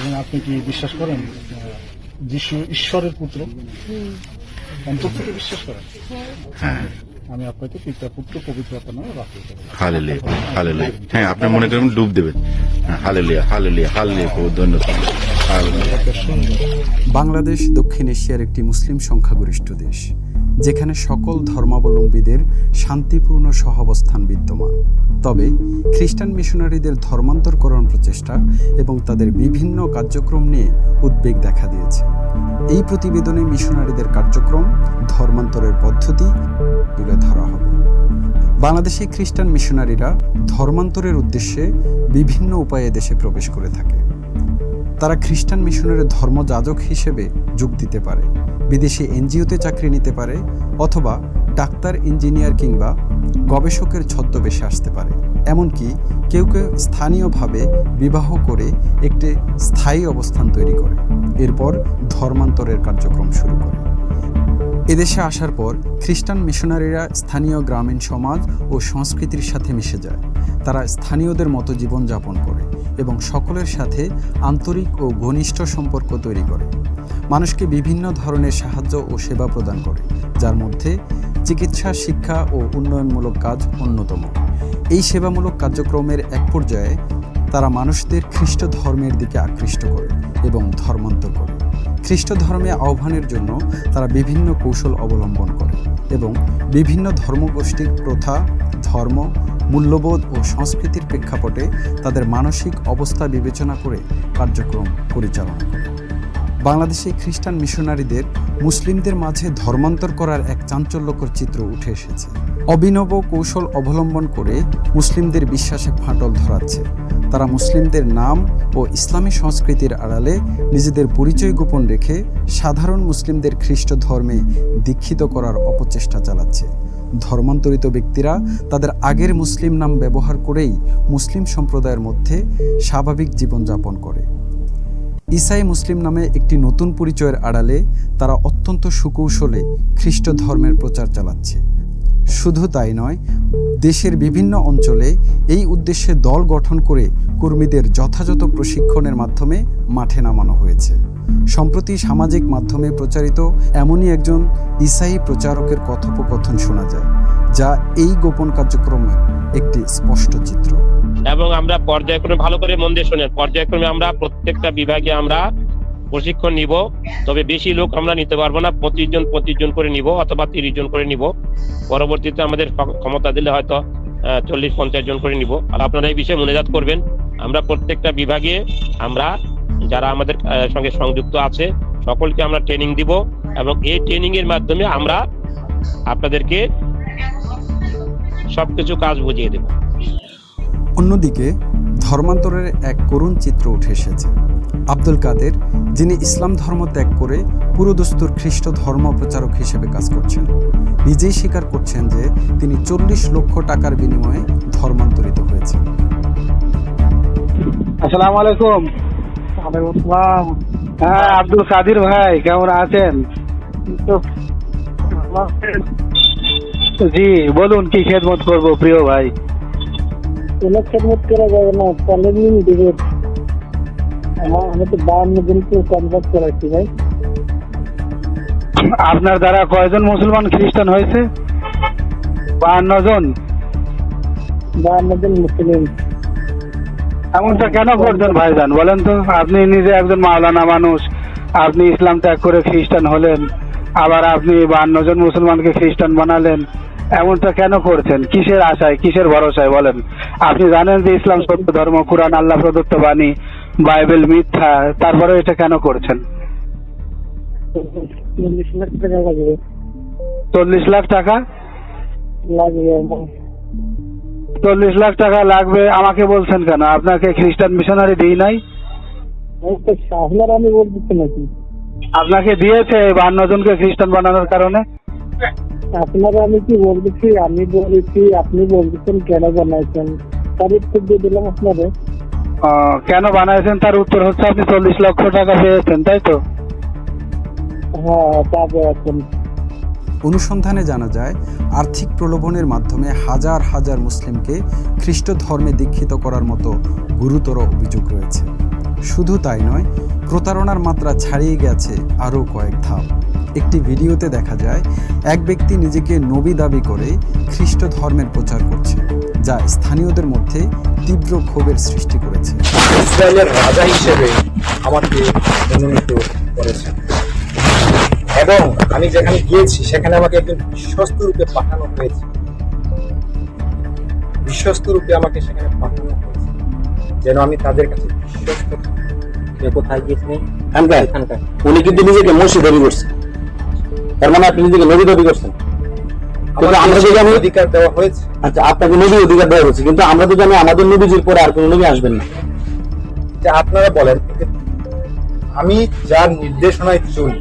এবং আপনি কি বিশ্বাস করেন? যিশু ঈশ্বরের পুত্র? অন্তর থেকে বিশ্বাস করেন? হ্যাঁ। আমি আপনাকে পিতা পুত্র পবিত্র নামে রাখতে হালেলিয়া হালেলিয়া। হ্যাঁ আপনি মনে করেন ডুব দেবেন। হ্যাঁ হালেলিয়া হালেলিয়া হালেলিয়া ধন্যবাদ। বাংলাদেশ দক্ষিণ এশিয়ার একটি মুসলিম সংখ্যাগরিষ্ঠ দেশ। যেখানে সকল ধর্মাবলম্বীদের শান্তিপূর্ণ সহাবস্থান বিদ্যমান। তবে খ্রিস্টান মিশনারিদের ধর্মান্তরকরণ প্রচেষ্টা এবং তাদের বিভিন্ন কার্যক্রম নিয়ে উদ্বেগ দেখা দিয়েছে। এই প্রতিবেদনে মিশনারিদের কার্যক্রম, ধর্মান্তরের পদ্ধতি তুলে ধরা হবে। বাংলাদেশি খ্রিস্টান মিশনারিরা ধর্মান্তরের উদ্দেশ্যে বিভিন্ন উপায়ে দেশে প্রবেশ করে থাকে। তারা খ্রিস্টান মিশনের ধর্মযাজক হিসেবে যোগ দিতে পারে। বিদেশি এনজিওতে চাকরি নিতে পারে অথবা ডাক্তার, ইঞ্জিনিয়ার কিংবা গবেষকের ছদ্মবেশে আসতে পারে। এমনকি কেউ কেউ স্থানীয়ভাবে বিবাহ করে একটি স্থায়ী অবস্থান তৈরি করে। এরপর ধর্মান্তরের কার্যক্রম শুরু করে। এদেশে আসার পর খ্রিস্টান মিশনারিরা স্থানীয় গ্রামীণ সমাজ ও সংস্কৃতির সাথে মিশে যায়। তারা স্থানীয়দের মতো জীবনযাপন করে। এবং সকলের সাথে আন্তরিক ও ঘনিষ্ঠ সম্পর্ক তৈরি করে। মানুষকে বিভিন্ন ধরনের সাহায্য ও সেবা প্রদান করে, যার মধ্যে চিকিৎসা, শিক্ষা ও উন্নয়নমূলক কাজ অন্যতম। এই সেবামূলক কার্যক্রমের এক পর্যায়ে তারা মানুষদের খ্রিস্ট ধর্মের দিকে আকৃষ্ট করে এবং ধর্মান্তর করে। খ্রিস্ট ধর্মে আহ্বানের জন্য তারা বিভিন্ন কৌশল অবলম্বন করে। এবং বিভিন্ন ধর্মগোষ্ঠীর প্রথা, ধর্ম, মূল্যবোধ ও সংস্কৃতির প্রেক্ষাপটে তাদের মানসিক অবস্থা বিবেচনা করে কার্যক্রম পরিচালনা করে। বাংলাদেশে খ্রিস্টান মিশনারিদের মুসলিমদের মাঝে ধর্মান্তর করার এক চাঞ্চল্যকর চিত্র উঠে এসেছে। অভিনব কৌশল অবলম্বন করে মুসলিমদের বিশ্বাসে ফাটল ধরাচ্ছে। তারা মুসলিমদের নাম ও ইসলামী সংস্কৃতির আড়ালে নিজেদের পরিচয় গোপন রেখে সাধারণ মুসলিমদের খ্রিস্ট ধর্মে দীক্ষিত করার অপচেষ্টা চালাচ্ছে। ধর্মান্তরিত ব্যক্তিরা তাদের আগের মুসলিম নাম ব্যবহার করেই মুসলিম সম্প্রদায়ের মধ্যে স্বাভাবিক জীবনযাপন করে। ইসাই মুসলিম নামে একটি নতুন পরিচয়ের আড়ালে তারা অত্যন্ত সুকৌশলে খ্রিস্ট ধর্মের প্রচার চালাচ্ছে। শুধু তাই নয়, দেশের বিভিন্ন অঞ্চলে এই উদ্দেশ্যে দল গঠন করে কর্মীদের যথাযথ প্রশিক্ষণের মাধ্যমে মাঠে নামানো হয়েছে। সম্প্রতি সামাজিক মাধ্যমে প্রচারিত এমনই একজন ইসাই প্রচারকের কথোপকথন শোনা যায়, যা এই গোপন কার্যক্রমের একটি স্পষ্ট চিত্র। এবং আমরা পর্যায়ক্রমে ভালো করে মন দিয়ে পর্যায়ক্রমে আমরা প্রত্যেকটা বিভাগে আমরা প্রশিক্ষণ নিব, তবে বেশি লোক আমরা নিতে পারব না। পঁচিশ জন পঁচিশ জন করে নিব অথবা তিরিশ জন করে নিব। পরবর্তীতে আমাদের ক্ষমতা দিলে হয়তো চল্লিশ, পঞ্চাশ জন করে নিব। আর আপনারা এই বিষয়ে মনোজাত করবেন। আমরা প্রত্যেকটা বিভাগে আমরা যারা আমাদের সঙ্গে সংযুক্ত আছে, সকলকে আমরা ট্রেনিং দিব এবং এই ট্রেনিং এর মাধ্যমে আমরা আপনাদেরকে সবকিছু কাজ বুঝিয়ে দেবো। অন্যদিকে ধর্মান্তরের এক করুণ চিত্র উঠে এসেছে। আব্দুল কাদের যিনি ইসলাম ধর্ম ত্যাগ করে পুরোদস্তুর খ্রিস্ট ধর্ম প্রচারক হিসেবে কাজ করছেন নিজেই স্বীকার করছেন যে তিনি চল্লিশ লক্ষ টাকার বিনিময়ে ধর্মান্তরিত হয়েছেন। আসসালামু আলাইকুম। হ্যাঁ আব্দুল কাদির ভাই কেমন আছেন? জি বলুন কি খেদমত করব প্রিয় ভাই? খেদমত করা যাবে না দেবে আমার আমি তো বাহান্ন জনকে কনভার্ট করাচ্ছি ভাই। আপনার দ্বারা কয়জন মুসলমান খ্রিস্টান হয়েছে? বাহান্ন জন। বাহান্ন জন মুসলিম। এমনটা কেন করছেন ভাইজান? বলেন তো আপনি নিজে একজন মাওলানা মানুষ আপনি ইসলাম ত্যাগ করে খ্রিস্টান হলেন আবার আপনি বাহান্ন জন মুসলমানকে খ্রিস্টান বানালেন। এমনটা কেন করছেন? কিসের আশায় কিসের ভরসায় বলেন? আপনি জানেন যে ইসলাম সত্য ধর্ম কোরআন আল্লাহ প্রদত্ত বাণী বাইবেল মিথ্যা তারপরে এটা কেন করছেন? চল্লিশ লাখ টাকা লাগবে। চল্লিশ লাখ টাকা? লাগবে। আমাকে বলছেন কেন? আপনাকে খ্রিস্টান মিশনারি দিই নাই? আপনাকে দিয়েছে বান্ন জনকে খ্রিস্টান বানানোর কারণে? আপনারা আমি কি বলতেছি? আমি বলেছি আপনি বলতেছেন কেন বানাইছেন? তার উত্তর দিয়ে দিলাম আপনারে। কেন বানাইছেন? তার উত্তর হচ্ছে আপনি চল্লিশ লক্ষ টাকা পেয়েছেন তাই তো? হ্যাঁ অনুসন্ধানে জানা যায় আর্থিক প্রলোভনের মাধ্যমে হাজার হাজার মুসলিমকে খ্রিস্ট ধর্মে দীক্ষিত করার মতো গুরুতর অভিযোগ রয়েছে। শুধু তাই নয় প্রতারণার মাত্রা ছাড়িয়ে গেছে আরও কয়েক ধাপ। একটি ভিডিওতে দেখা যায় এক ব্যক্তি নিজেকে নবী দাবি করে খ্রিস্ট ধর্মের প্রচার করছে যা স্থানীয়দের মধ্যে তীব্র ক্ষোভের সৃষ্টি করেছে। ইসরায়েলের রাজা হিসেবে আমাকে মনোনীত করেছেন। এবং আমি যেখানে গিয়েছি সেখানে আমাকে একজন বিশ্বস্ত রূপে পাঠানো হয়েছে। বিশ্বস্ত রূপে আমাকে সেখানে পাঠানো হয়েছে। যেন আমি তাদের কাছে বিশ্বস্ত কোথায় গিয়েছিলেন? এখানকার এখানকার উনি কিন্তু নিজেকে মসজিদ দাবি করছেন। তার মানে আপনি নিজেকে নবী দাবি করছেন। কিন্তু আমরা তো জানি অধিকার দেওয়া হয়েছে। আচ্ছা আপনাকে নবী অধিকার দেওয়া হয়েছে কিন্তু আমরা তো জানি আমাদের নবীজির পরে আর কোনো নবী আসবেন না। যে আপনারা বলেন আমি যার নির্দেশনায় চলি।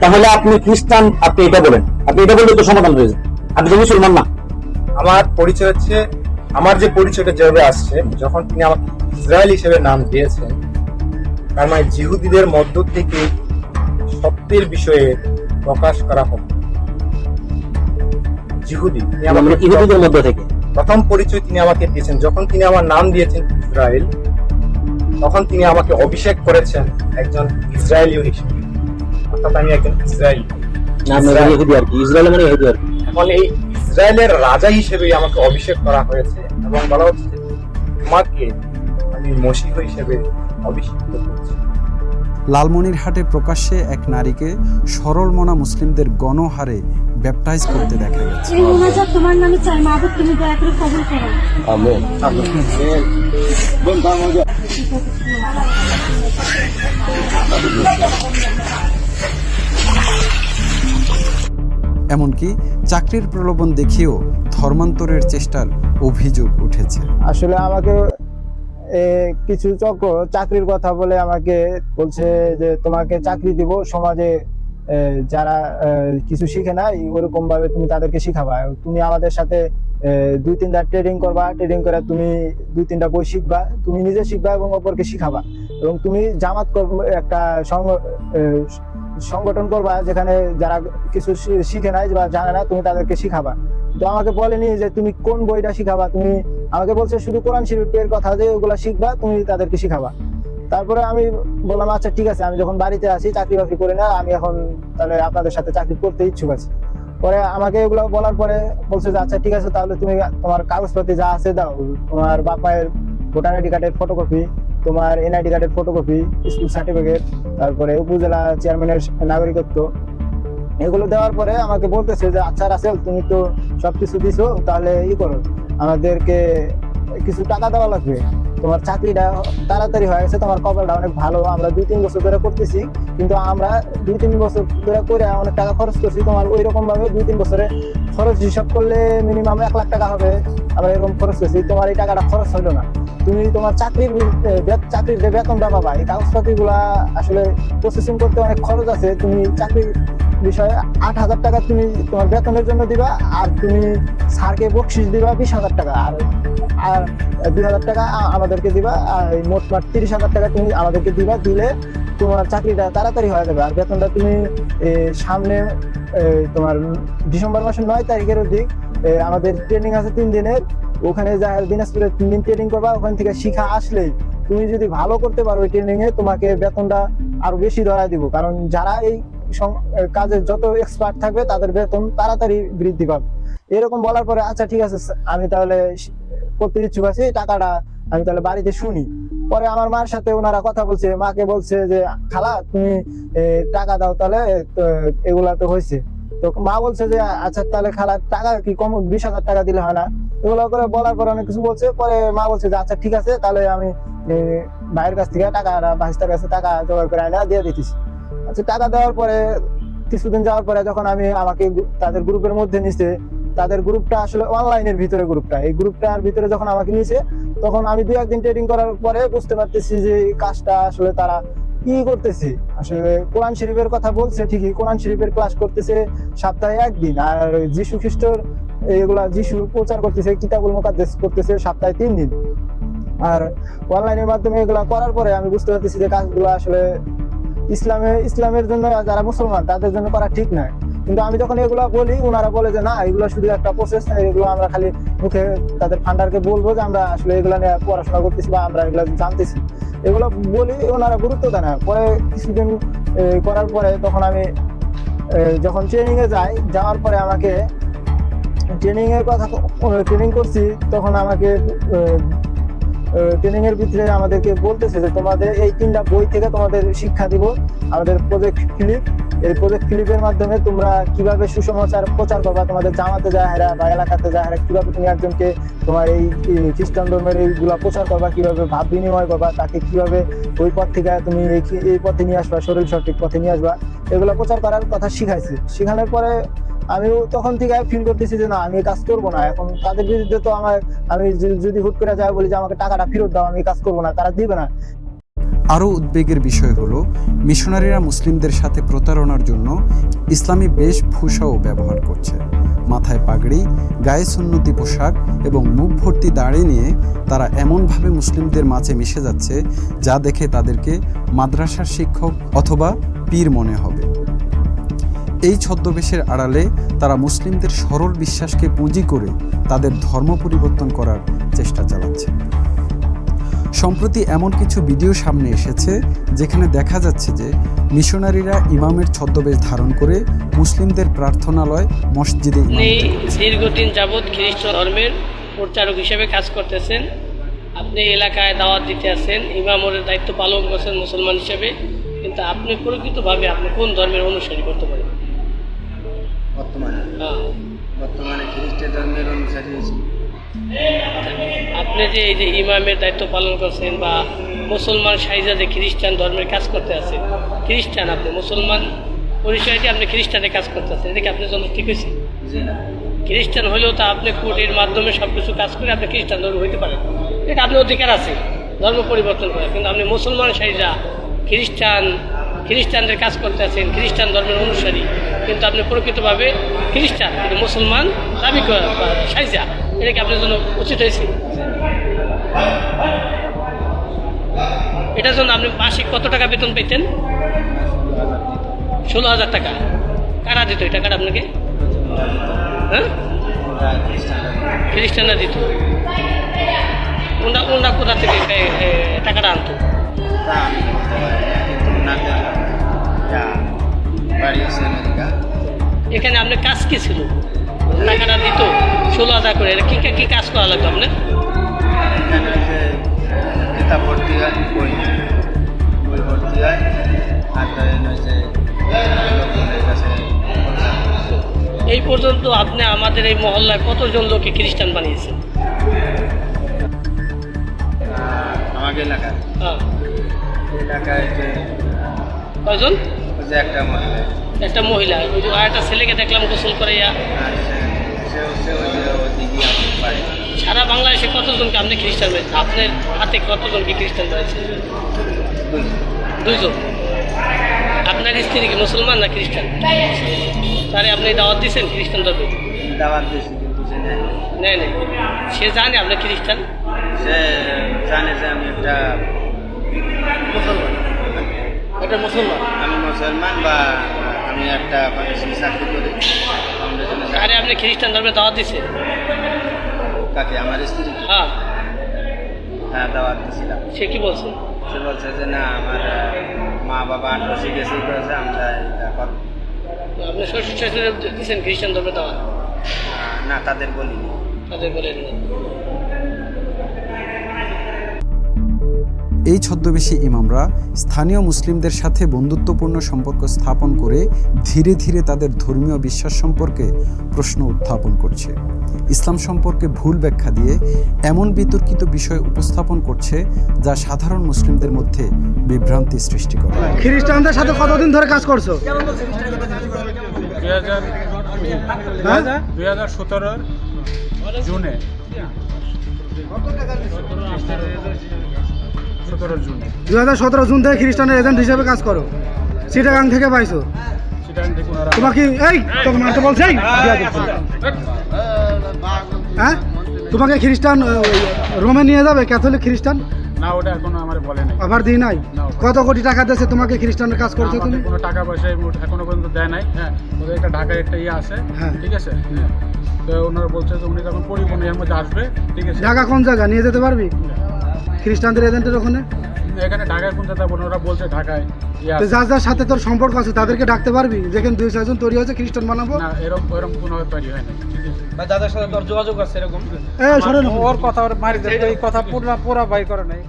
তাহলে আপনি খ্রিস্টান আপনি এটা বলেন। আপনি এটা বললে তো সমাধান হয়ে যায়। আপনি তো মুসলমান না। আমার পরিচয় হচ্ছে আমার যে পরিচয়টা যেভাবে আসছে যখন তিনি আমাকে ইসরায়েল হিসেবে নাম দিয়েছেন তার মানে জিহুদিদের মধ্য থেকে সত্যের বিষয়ে প্রকাশ করা হবে জিহুদি আমাকে ইহুদিদের মধ্যে থেকে? প্রথম পরিচয় তিনি আমাকে দিয়েছেন। যখন তিনি আমার নাম দিয়েছেন ইসরায়েল তখন তিনি আমাকে অভিষেক করেছেন একজন ইসরায়েলীয় হিসেবে। অর্থাৎ আমি একজন ইসরায়েল। মানে ইহুদি আর কি। এখন এই ইসরায়েলের রাজা হিসেবে আমাকে অভিষেক করা হয়েছে এবং বলা হচ্ছে তোমাকে আমি মসিহ হিসেবে অভিষিক্ত করছি। লালমনিরহাটে প্রকাশ্যে এক নারীকে সরল মনা মুসলিমদের গণহারে ব্যাপটাইজ করতে দেখা গেছে। তোমার নামে চাই মাহবুব তুমি দয়া করে কবুল করো। এমনকি চাকরির প্রলোভন দেখিয়েও ধর্মান্তরের চেষ্টার অভিযোগ উঠেছে। আসলে আমাকে কিছু চক্র, চাকরির কথা বলে আমাকে বলছে যে তোমাকে চাকরি দিব, সমাজে যারা কিছু শিখে না ওরকম ভাবে তুমি তাদেরকে শিখাবা। তুমি আমাদের সাথে দুই তিনটা ট্রেডিং করবা ট্রেডিং করে তুমি দুই তিনটা বই শিখবা, তুমি নিজে শিখবা এবং অপরকে শিখাবা। এবং তুমি জামাত একটা সংগ- সংগঠন করবা, যেখানে যারা কিছু শিখে নাই বা জানে না, তুমি তাদেরকে শিখাবা। তো আমাকে বলেনি যে তুমি কোন বইটা শিখাবা? তুমি আমাকে বলছে শুধু কোরআন শরীফের কথা যে ওগুলো শিখবা, তুমি তাদেরকে শিখাবা। তারপরে আমি বললাম আচ্ছা ঠিক আছে, আমি যখন বাড়িতে আছি, চাকরি বাকরি করে না, আমি এখন তাহলে আপনাদের সাথে চাকরি করতে ইচ্ছুক আছি। পরে আমাকে এগুলো বলার পরে বলছে যে আচ্ছা ঠিক আছে, তাহলে তুমি তোমার কাগজপাতি যা আছে দাও। তোমার বাপায়ের ভোটার আইডি কার্ডের ফটোকপি তোমার এনআইডি কার্ডের ফটোকপি স্কুল সার্টিফিকেট তারপরে উপজেলা চেয়ারম্যানের নাগরিকত্ব এগুলো দেওয়ার পরে আমাকে বলতেছে যে আচ্ছা রাসেল, তুমি তো সবকিছু দিছো, তাহলে ই করো। আমাদেরকে কিছু টাকা দেওয়া লাগবে। তোমার চাকরিটা তাড়াতাড়ি হয়ে গেছে, তোমার কপালটা অনেক ভালো। আমরা দুই তিন বছর ধরে করতেছি, কিন্তু আমরা দুই তিন বছর ধরে করে অনেক টাকা খরচ করছি। তোমার ওই রকম ভাবে দুই তিন বছরে খরচ হিসাব করলে মিনিমাম এক লাখ টাকা হবে। আমরা এরকম খরচ করছি, তোমার এই টাকাটা খরচ হলো না। তুমি তোমার চাকরির চাকরির যে বেতনটা পাবা, এই কাগজপাতি গুলা আসলে প্রসেসিং করতে অনেক খরচ আছে। তুমি চাকরির বিষয়ে আট হাজার টাকা তুমি তোমার বেতনের জন্য দিবা, আর তুমি স্যারকে বকশিস দিবা বিশ হাজার টাকা, আর আর দুই হাজার টাকা আমাদেরকে দিবা, আর মোট মাঠ তিরিশ হাজার টাকা তুমি আমাদেরকে দিবা, দিলে তোমার চাকরিটা তাড়াতাড়ি হয়ে যাবে, আর বেতনটা তুমি সামনে তোমার ডিসেম্বর মাসের নয় তারিখের দিক আমাদের ট্রেনিং আছে তিন দিনের, ওখানে যা দিনাজপুরে তিন দিন ট্রেনিং করবা, ওখান থেকে শিখা আসলেই তুমি যদি ভালো করতে পারো ওই ট্রেনিং এ, তোমাকে বেতনটা আরও বেশি ধরা দিব, কারণ যারা এই কাজের যত এক্সপার্ট থাকবে তাদের বেতন তাড়াতাড়ি বৃদ্ধি পাবে। এরকম বলার পরে আচ্ছা ঠিক আছে আমি তাহলে করতে ইচ্ছুক আছি টাকাটা আমি তাহলে বাড়িতে শুনি। পরে আমার মার সাথে ওনারা কথা বলছে, মাকে বলছে যে, খালা, তুমি টাকা দাও তাহলে এগুলা তো হয়েছে। তো মা বলছে যে আচ্ছা তাহলে খালা, টাকা কি কম, বিশ হাজার টাকা দিলে হয় না? এগুলো করে বলার পরে অনেক কিছু বলছে, পরে মা বলছে যে আচ্ছা ঠিক আছে, তাহলে আমি ভাইয়ের কাছ থেকে টাকা ভাইস্তার কাছে টাকা জোগাড় করে আনা দিয়ে দিতেছি। আচ্ছা টাকা দেওয়ার পরে, কিছুদিন যাওয়ার পরে যখন আমি আমাকে তাদের গ্রুপের মধ্যে নিছে, তাদের গ্রুপটা আসলে অনলাইনের ভিতরে গ্রুপটা। এই গ্রুপটার ভিতরে যখন আমাকে নিছে, তখন আমি দুই একদিন ট্রেডিং করার পরে বুঝতে পারতেছি যে কাজটা আসলে তারা কি করতেছে। আসলে কোরআন শরীফের কথা বলছে ঠিকই, কোরআন শরীফের ক্লাস করতেছে সপ্তাহে একদিন, আর যিশু খ্রিস্টর এগুলা যিশু প্রচার করতেছে, কিতাবুল মুকাদ্দেস করতেছে সপ্তাহে তিন দিন। আর অনলাইনের মাধ্যমে এগুলা করার পরে আমি বুঝতে পারতেছি যে কাজগুলো আসলে ইসলামে, ইসলামের জন্য যারা মুসলমান, তাদের জন্য করা ঠিক নয়। কিন্তু আমি যখন এগুলো বলি ওনারা বলে যে, না, এগুলো শুধু একটা প্রসেস এগুলো আমরা খালি মুখে তাদের ফান্ডারকে বলব যে, আমরা আসলে এগুলো নিয়ে পড়াশোনা করতেছি বা আমরা এগুলো জানতেছি। এগুলো বলি ওনারা গুরুত্ব দেয় না। পরে কিছুদিন করার পরে তখন আমি যখন ট্রেনিং এ যাই, যাওয়ার পরে আমাকে ট্রেনিং এর কথা ট্রেনিং করছি, তখন আমাকে ট্রেনিং এর ভিতরে আমাদেরকে বলতেছে যে তোমাদের এই তিনটা বই থেকে তোমাদের শিক্ষা দিব, আমাদের প্রজেক্ট ক্লিপ এই প্রজেক্ট ক্লিপের মাধ্যমে তোমরা কীভাবে সুসমাচার প্রচার করবা, তোমাদের জামাতে যায় হেরা বা এলাকাতে যায় হেরা কীভাবে তুমি একজনকে তোমার এই খ্রিস্টান ধর্মের এইগুলা প্রচার করবা, কীভাবে ভাব বিনিময় করবা, তাকে কীভাবে ওই পথ থেকে তুমি এই পথে নিয়ে আসবা, শরীর সঠিক পথে নিয়ে আসবা, এগুলো প্রচার করার কথা শিখাইছে। শেখানোর পরে আমিও তখন থেকে ফিল করতেছি যে, না, আমি কাজ করব না। এখন তাদের বিরুদ্ধে তো আমার, আমি যদি- হুট করে যাই বলি যে, আমাকে টাকাটা ফেরত দাও, আমি কাজ করব না। তারা দিবে না। আরও উদ্বেগের বিষয় হলো, মিশনারিরা মুসলিমদের সাথে প্রতারণার জন্য ইসলামী বেশভূষাও ব্যবহার করছে। মাথায় পাগড়ি, গায়ে সুন্নতি পোশাক এবং মুখ ভর্তি দাড়ি নিয়ে তারা এমনভাবে মুসলিমদের মাঝে মিশে যাচ্ছে, যা দেখে তাদেরকে মাদ্রাসার শিক্ষক অথবা পীর মনে হবে। এই ছদ্মবেশের আড়ালে তারা মুসলিমদের সরল বিশ্বাসকে পুঁজি করে তাদের ধর্ম পরিবর্তন করার চেষ্টা চালাচ্ছে। সম্প্রতি এমন কিছু ভিডিও সামনে এসেছে যেখানে দেখা যাচ্ছে যে মিশনারিরা ইমামের ছদ্মবেশ ধারণ করে মুসলিমদের প্রার্থনালয় মসজিদে। দীর্ঘদিন যাবৎ খ্রিস্ট ধর্মের প্রচারক হিসেবে কাজ করতেছেন। আপনি এলাকায় দাওয়াত দিতে আছেন ইমামের দায়িত্ব পালন করছেন মুসলমান হিসেবে। কিন্তু আপনি প্রকৃতভাবে আপনি কোন ধর্মের অনুসারী করতে পারেন? বর্তমানে। বর্তমানে খ্রিস্ট ধর্মের অনুসারী হয়েছি। আপনি যে এই যে ইমামের দায়িত্ব পালন করছেন বা মুসলমান সাইজা যে খ্রিস্টান ধর্মের কাজ করতে আছেন খ্রিস্টান আপনি মুসলমান পরিচয়টি আপনি খ্রিস্টানের কাজ করতে আছেন এটা কি আপনার জন্য ঠিক হয়েছে? খ্রিস্টান হলেও তা আপনি কোর্টের মাধ্যমে সব কিছু কাজ করে আপনি খ্রিস্টান ধর্ম হইতে পারেন। এটা আপনার অধিকার আছে ধর্ম পরিবর্তন করে কিন্তু আপনি মুসলমান সাইজা খ্রিস্টান খ্রিস্টানদের কাজ করতে আছেন, খ্রিস্টান ধর্মের অনুসারী। কিন্তু আপনি প্রকৃতভাবে খ্রিস্টান, কিন্তু মুসলমান দাবি সাইজা এটা কি আপনার জন্য উচিত হয়েছে। এটার জন্য আপনি মাসিক কত টাকা বেতন পেতেন? ষোলো হাজার টাকা। কারা দিত এই টাকাটা আপনাকে? হ্যাঁ? খ্রিস্টানরা দিত ওনারা ওনারা কোথা থেকে টাকাটা আনতো? এখানে আপনার কাজ কি ছিল? টাকাটা দিত ষোলো হাজার করে। এটা কি কি কাজ করা লাগতো আপনার? কিতাব ভর্তি হয় বই বই ভর্তি হয় আর ধরেন ওই যে লোকজনের কাছে এই পর্যন্ত আপনি আমাদের এই মহল্লায় কতজন লোককে খ্রিস্টান বানিয়েছেন? আমাকে এলাকায়। হ্যাঁ। এলাকায় কয়জন? একটা মহিলা। একটা মহিলা ওই যে আর একটা ছেলেকে দেখলাম গোসল করে সারা বাংলাদেশে কতজনকে আপনি খ্রিস্টান বানিয়েছেন আপনার হাতে কতজনকে খ্রিস্টান বানিয়েছেন দুইজন। আপনার স্ত্রী কি মুসলমান না খ্রিস্টান? তারে আপনি দাওয়াত দিয়েছেন খ্রিস্টান ধর্মে? দাওয়াত দিয়েছি কিন্তু সে নেয়। নেই। সে জানে আপনি খ্রিস্টান? সে জানে যে আমি একটা মুসলমান। এটা মুসলমান? আমি মুসলমান বা আমি একটা চাকরি করি। আরে আপনি খ্রিস্টান ধর্মে দাওয়াত দিয়েছেন কাকে? আমার স্ত্রী? হ্যাঁ। হ্যাঁ দাওয়াত দিয়েছিলাম সে কি বলছে? সে বলছে যে না আমার মা বাবা আঠারো শিখেছি করেছে আমরা এটা করব। আপনি শ্বশুর শাশুড়ি দিয়েছেন খ্রিস্টান ধর্মে দাওয়াত? না তাদের বলিনি। তাদের বলেন। এই ছদ্মবেশী ইমামরা স্থানীয় মুসলিমদের সাথে বন্ধুত্বপূর্ণ সম্পর্ক স্থাপন করে ধীরে ধীরে তাদের ধর্মীয় বিশ্বাস সম্পর্কে প্রশ্ন উত্থাপন করছে। ইসলাম সম্পর্কে ভুল ব্যাখ্যা দিয়ে এমন বিতর্কিত বিষয় উপস্থাপন করছে যা সাধারণ মুসলিমদের মধ্যে বিভ্রান্তি সৃষ্টি করে। খ্রিস্টানদের সাথে কতদিন ধরে কাজ করছ? দুই হাজার সতেরোর জুনে। দুই হাজার সতেরো জুন থেকে খ্রিস্টানের এজেন্ট হিসেবে কাজ করো। চিটাগাং থেকে পাইছো। তোমাকে এই তোকে মারতে বলছে এই? দিয়া দিচ্ছি। হ্যাঁ তোমাকে খ্রিস্টান রোমে নিয়ে যাবে ক্যাথলিক খ্রিস্টান? না ওটা এখনও আমার বলে নাই। অফার দিই নাই? কত কোটি টাকা দিয়েছে তোমাকে খ্রিস্টানের কাজ করছ তুমি? কোনো টাকা পয়সা এখনও পর্যন্ত দেয় নাই। হ্যাঁ ওদের একটা ঢাকায় একটা ইয়ে আছে হ্যাঁ। ঠিক আছে? হ্যাঁ। তো ওনারা বলছে যে উনি যখন পরিবহন এর মধ্যে আসবে ঠিক আছে? ঢাকা কোন জায়গা? নিয়ে যেতে পারবি? খ্রিস্টানদের এজেন্টের ওখানে? এখানে ঢাকায় কোন জায়গায় ওনারা বলছে ঢাকায়। ইয়ে তো যার যার সাথে তোর সম্পর্ক আছে তাদেরকে ডাকতে পারবি? যেখানে দুই চারজন তৈরি হয়েছে খ্রিস্টান বানাবো? না এরকম এরকম কোনো তৈরি হয় না বা যাদের সাথে তোর যোগাযোগ আছে এরকম? ওর কথা ওর মারি এই কথা পুরা পুরা বাই করে নাই।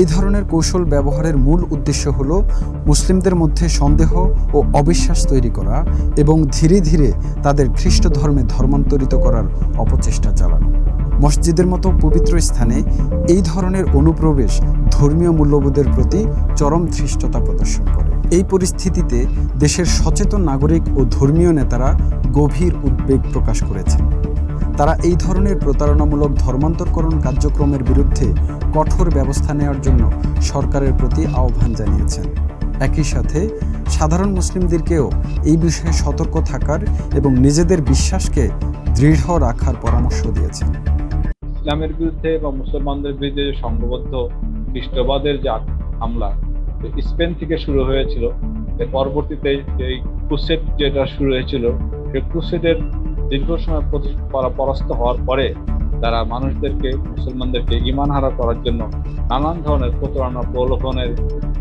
এই ধরনের কৌশল ব্যবহারের মূল উদ্দেশ্য হল মুসলিমদের মধ্যে সন্দেহ ও অবিশ্বাস তৈরি করা এবং ধীরে ধীরে তাদের খ্রিস্ট ধর্মে ধর্মান্তরিত করার অপচেষ্টা চালানো। মসজিদের মতো পবিত্র স্থানে এই ধরনের অনুপ্রবেশ ধর্মীয় মূল্যবোধের প্রতি চরম ধৃষ্টতা প্রদর্শন করে। এই পরিস্থিতিতে দেশের সচেতন নাগরিক ও ধর্মীয় নেতারা গভীর উদ্বেগ প্রকাশ করেছেন। তারা এই ধরনের প্রতারণামূলক ধর্মান্তরকরণ কার্যক্রমের বিরুদ্ধে কঠোর ব্যবস্থা নেওয়ার জন্য সরকারের প্রতি আহ্বান জানিয়েছেন। একই সাথে সাধারণ মুসলিমদেরকেও এই বিষয়ে সতর্ক থাকার এবং নিজেদের বিশ্বাসকে দৃঢ় রাখার পরামর্শ দিয়েছেন। ইসলামের বিরুদ্ধে বা মুসলমানদের বিরুদ্ধে যে সংঘবদ্ধ খ্রিস্টবাদের যে হামলা স্পেন থেকে শুরু হয়েছিল পরবর্তীতে এই ক্রুসেড যেটা শুরু হয়েছিল, সেই ক্রুসেডের দীর্ঘ সময় পরাস্ত হওয়ার পরে তারা মানুষদেরকে, মুসলমানদেরকে ইমান হারা করার জন্য নানান ধরনের প্রতারণা, প্রলোভনের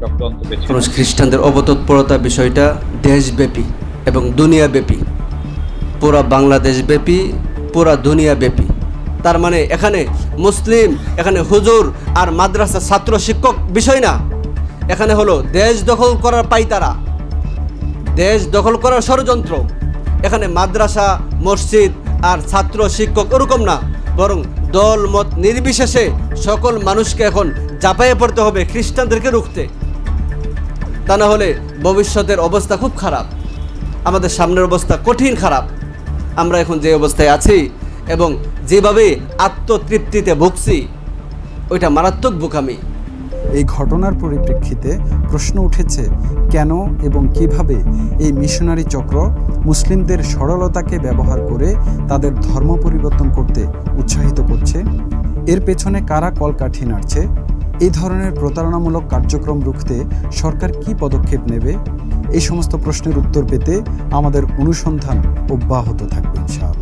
চক্রান্ত মানুষ খ্রিস্টানদের অবতৎপরতা বিষয়টা দেশব্যাপী এবং দুনিয়াব্যাপী। পুরা বাংলাদেশ ব্যাপী পুরা দুনিয়াব্যাপী। তার মানে এখানে মুসলিম, এখানে হুজুর আর মাদ্রাসা ছাত্র শিক্ষক বিষয় না। এখানে হলো দেশ দখল করার পাইতারা, দেশ দখল করার ষড়যন্ত্র। এখানে মাদ্রাসা, মসজিদ আর ছাত্র শিক্ষক ওরকম না, বরং দল, মত নির্বিশেষে সকল মানুষকে এখন চাপাইয়ে পড়তে হবে খ্রিস্টানদেরকে রুখতে। তা না হলে ভবিষ্যতের অবস্থা খুব খারাপ। আমাদের সামনের অবস্থা কঠিন খারাপ। আমরা এখন যে অবস্থায় আছি এবং যেভাবে আত্মতৃপ্তিতে ভুগছি, ওইটা মারাত্মক বোকামি। এই ঘটনার পরিপ্রেক্ষিতে প্রশ্ন উঠেছে, কেন এবং কীভাবে এই মিশনারি চক্র মুসলিমদের সরলতাকে ব্যবহার করে তাদের ধর্ম পরিবর্তন করতে উৎসাহিত করছে? এর পেছনে কারা কলকাঠি নাড়ছে? এই ধরনের প্রতারণামূলক কার্যক্রম রুখতে সরকার কি পদক্ষেপ নেবে? এই সমস্ত প্রশ্নের উত্তর পেতে আমাদের অনুসন্ধান অব্যাহত থাকবে ইনশাআল্লাহ।